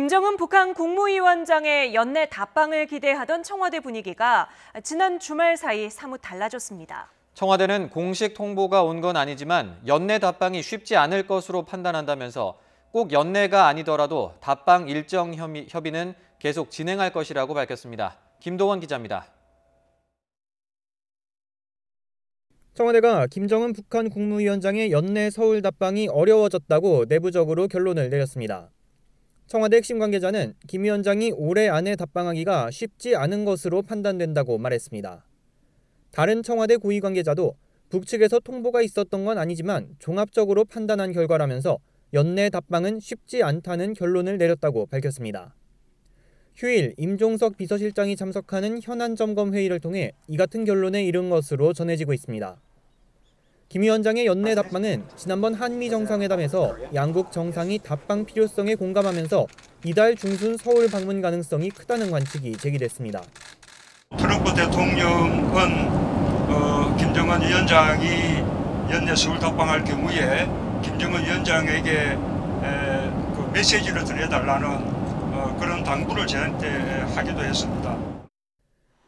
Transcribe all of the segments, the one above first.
김정은 북한 국무위원장의 연내 답방을 기대하던 청와대 분위기가 지난 주말 사이 사뭇 달라졌습니다. 청와대는 공식 통보가 온 건 아니지만 연내 답방이 쉽지 않을 것으로 판단한다면서 꼭 연내가 아니더라도 답방 일정 협의- 협의는 계속 진행할 것이라고 밝혔습니다. 김도원 기자입니다. 청와대가 김정은 북한 국무위원장의 연내 서울 답방이 어려워졌다고 내부적으로 결론을 내렸습니다. 청와대 핵심 관계자는 김 위원장이 올해 안에 답방하기가 쉽지 않은 것으로 판단된다고 말했습니다. 다른 청와대 고위 관계자도 북측에서 통보가 있었던 건 아니지만 종합적으로 판단한 결과라면서 연내 답방은 쉽지 않다는 결론을 내렸다고 밝혔습니다. 휴일 임종석 비서실장이 참석하는 현안 점검 회의를 통해 이 같은 결론에 이른 것으로 전해지고 있습니다. 김 위원장의 연내 답방은 지난번 한미 정상회담에서 양국 정상이 답방 필요성에 공감하면서 이달 중순 서울 방문 가능성이 크다는 관측이 제기됐습니다. 트럼프 대통령은 어, 김정은 위원장이 연내 서울 답방할 경우에 김정은 위원장에게 에, 그 메시지를 전해달라는 어, 그런 당부를 저한테 하기도 했습니다.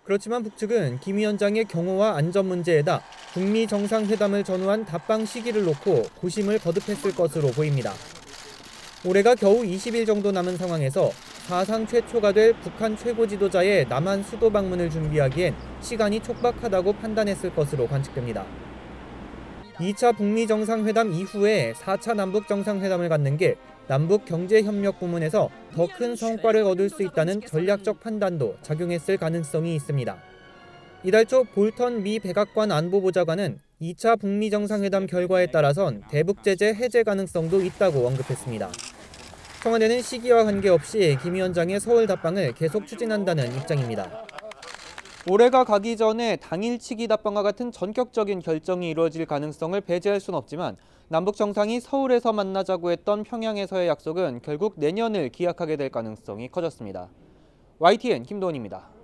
그렇지만 북측은 김 위원장의 경호와 안전 문제에다 북미 정상회담을 전후한 답방 시기를 놓고 고심을 거듭했을 것으로 보입니다. 올해가 겨우 20일 정도 남은 상황에서 사상 최초가 될 북한 최고 지도자의 남한 수도 방문을 준비하기엔 시간이 촉박하다고 판단했을 것으로 관측됩니다. 2차 북미 정상회담 이후에 4차 남북 정상회담을 갖는 게 남북 경제 협력 부문에서 더 큰 성과를 얻을 수 있다는 전략적 판단도 작용했을 가능성이 있습니다. 이달 초 볼턴 미 백악관 안보보좌관은 2차 북미 정상회담 결과에 따라선 대북 제재 해제 가능성도 있다고 언급했습니다. 청와대는 시기와 관계없이 김 위원장의 서울 답방을 계속 추진한다는 입장입니다. 올해가 가기 전에 당일치기 답방과 같은 전격적인 결정이 이루어질 가능성을 배제할 수는 없지만 남북 정상이 서울에서 만나자고 했던 평양에서의 약속은 결국 내년을 기약하게 될 가능성이 커졌습니다. YTN 김도원입니다.